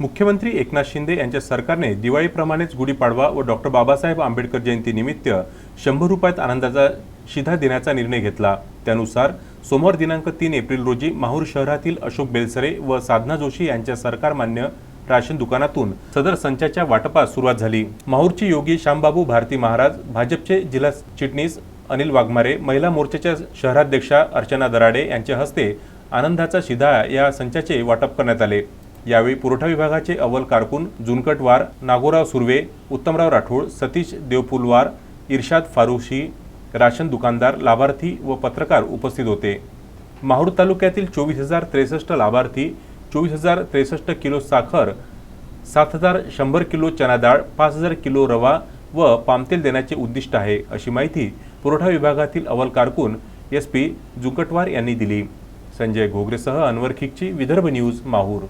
मुख्यमंत्री एकनाथ शिंदे यांच्या सरकारने दिवाळीप्रमाणेच गुढीपाडवा व डॉक्टर बाबासाहेब आंबेडकर जयंतीनिमित्त शंभर रुपयात आनंदाचा शिधा देण्याचा निर्णय घेतला. त्यानुसार सोमवार दिनांक तीन एप्रिल रोजी माहूर शहरातील अशोक बेलसरे व साधना जोशी यांच्या सरकारमान्य राशन दुकानातून सदर संचाच्या वाटपास सुरुवात झाली. माहूरचे योगी श्यामबाबू भारती महाराज भाजपचे जिल्हा चिटणीस अनिल वाघमारे महिला मोर्चाच्या शहराध्यक्षा अर्चना दराडे यांच्या हस्ते आनंदाचा शिधा या संचाचे वाटप करण्यात आले. यावेळी पुरवठा विभागाचे अव्वल कारकून जुनकटवार नागोराव सुर्वे उत्तमराव राठोड सतीश देवपुलवार इर्शाद फारुशी राशन दुकानदार लाभार्थी व पत्रकार उपस्थित होते. माहूर तालुक्यातील चोवीस हजार त्रेसष्ट लाभार्थी चोवीस हजार त्रेसष्ट किलो साखर सात हजार शंभर किलो चना डाळ पाच हजार किलो रवा व पामतेल देण्याचे उद्दिष्ट आहे अशी माहिती पुरवठा विभागातील अव्वल कारकून एस पी जुकटवार यांनी दिली. संजय घोगरेसह अनवर खिकची विदर्भ न्यूज माहूर.